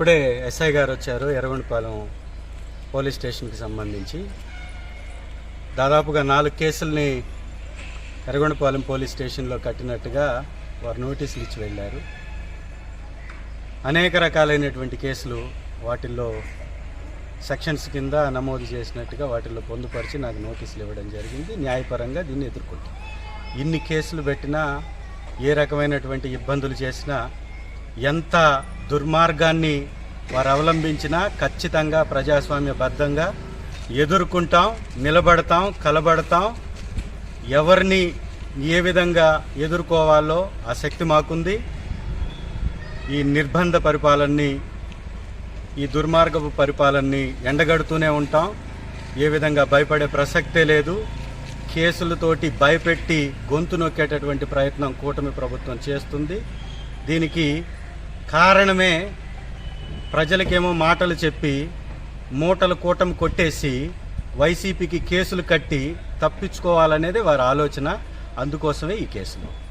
ఇప్పుడే ఎస్ఐ గారు వచ్చారు ఎర్రగొండపాలెం పోలీస్ స్టేషన్కి సంబంధించి. దాదాపుగా నాలుగు కేసుల్ని ఎర్రగొండపాలెం పోలీస్ స్టేషన్లో కట్టినట్టుగా వారు నోటీసులు ఇచ్చి వెళ్ళారు. అనేక రకాలైనటువంటి కేసులు వాటిల్లో సెక్షన్స్ కింద నమోదు చేసినట్టుగా వాటిల్లో పొందుపరిచి నాకు నోటీసులు ఇవ్వడం జరిగింది. న్యాయపరంగా దీన్ని ఎదుర్కొంటాం. ఇన్ని కేసులు పెట్టినా ఏ రకమైనటువంటి ఇబ్బందులు చేసినా ఎంత దుర్మార్గాన్ని వారు అవలంబించినా ఖచ్చితంగా ప్రజాస్వామ్యబద్ధంగా ఎదుర్కొంటాం నిలబడతాం కలబడతాం. ఎవరిని ఏ విధంగా ఎదుర్కోవాలో ఆ శక్తి మాకుంది. ఈ నిర్బంధ పరిపాలనని ఈ దుర్మార్గపు పరిపాలనని ఎండగడుతూనే ఉంటాం. ఏ విధంగా భయపడే ప్రసక్తే లేదు. కేసులతోటి భయపెట్టి గొంతు నొక్కేటటువంటి ప్రయత్నం కూటమి ప్రభుత్వం చేస్తుంది. దీనికి కారణమే ప్రజలకేమో మాటలు చెప్పి మూటలు కూటమి కొట్టేసి వైసీపీకి కేసులు కట్టి తప్పించుకోవాలనేది వారి ఆలోచన. అందుకోసమే ఈ కేసులు.